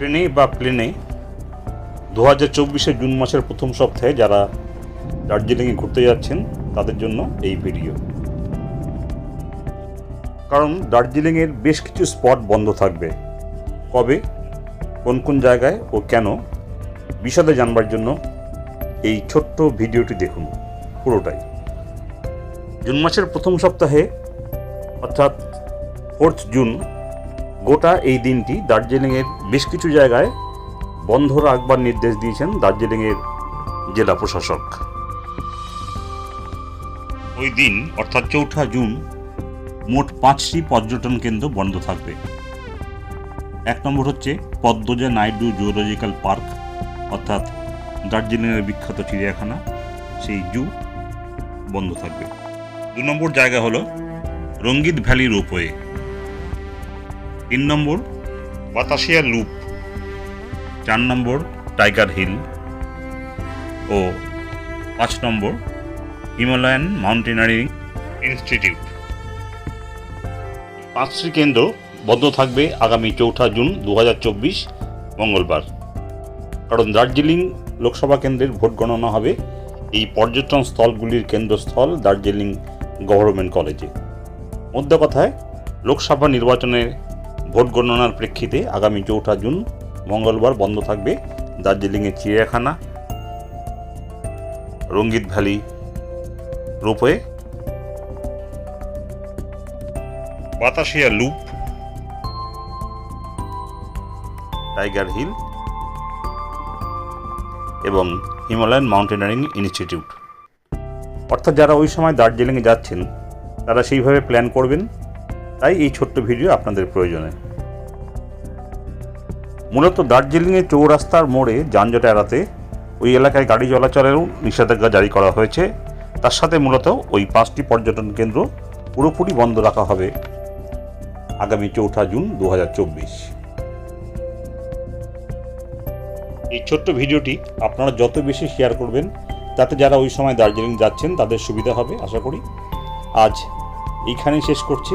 ট্রেনে বা প্লেনে দু হাজার চব্বিশে জুন মাসের প্রথম সপ্তাহে যারা দার্জিলিংয়ে ঘুরতে যাচ্ছেন, তাদের জন্য এই ভিডিও। কারণ দার্জিলিংয়ের বেশ কিছু স্পট বন্ধ থাকবে। কবে, কোন কোন জায়গায় ও কেন বিশদে জানবার জন্য এই ছোট্ট ভিডিওটি দেখুন পুরোটাই। জুন মাসের প্রথম সপ্তাহে, অর্থাৎ ফোর্থ জুন গোটা এই দিনটি দার্জিলিংয়ের বেশ কিছু জায়গায় বন্ধ রাখবার নির্দেশ দিয়েছেন দার্জিলিংয়ের জেলা প্রশাসক। ওই দিন, অর্থাৎ চৌঠা জুন, মোট পাঁচটি পর্যটন কেন্দ্র বন্ধ থাকবে। এক নম্বর হচ্ছে পদ্মজা নাইডু জুওলজিক্যাল পার্ক, অর্থাৎ দার্জিলিংয়ের বিখ্যাত চিড়িয়াখানা, সেই জু বন্ধ থাকবে। দু নম্বর জায়গা হলো রঙ্গিত ভ্যালি রোপওয়ে। তিন নম্বর, বাতাসিয়া লুপ। চার নম্বর, টাইগার হিল। ও পাঁচ নম্বর, হিমালয়ান মাউন্টেনারিং ইনস্টিটিউট। পাঁচটি কেন্দ্র বন্ধ থাকবে আগামী চৌঠা জুন দু হাজার চব্বিশ, মঙ্গলবার। কারণ দার্জিলিং লোকসভা কেন্দ্রের ভোট গণনা হবে এই পর্যটন স্থলগুলির কেন্দ্রস্থল দার্জিলিং গভর্নমেন্ট কলেজে। মধ্য কথায় লোকসভা নির্বাচনের ভোট গণনার প্রেক্ষিতে আগামী চৌঠা জুন মঙ্গলবার বন্ধ থাকবে দার্জিলিংয়ের চিড়িয়াখানা, Rangit Valley ropeway Batasia Loop, Tiger Hill এবং হিমালয়ান মাউন্টেনারিং ইনস্টিটিউট। অর্থাৎ যারা ওই সময় দার্জিলিংয়ে যাচ্ছেন, তারা সেইভাবে প্ল্যান করবেন তাই এই ছোট্ট ভিডিও আপনাদের প্রয়োজনে। মূলত দার্জিলিংয়ের চৌরাস্তার মোড়ে যানজট এড়াতে ওই এলাকায় গাড়ি চলাচলেরও নিষেধাজ্ঞা জারি করা হয়েছে। তার সাথে মূলত ওই পাঁচটি পর্যটন কেন্দ্র পুরোপুরি বন্ধ রাখা হবে আগামী চৌঠা জুন দু হাজার চব্বিশ। এই ছোট্ট ভিডিওটি আপনারা যত বেশি শেয়ার করবেন, তাতে যারা ওই সময় দার্জিলিং যাচ্ছেন তাদের সুবিধা হবে, আশা করি। আজ এইখানেই শেষ করছি।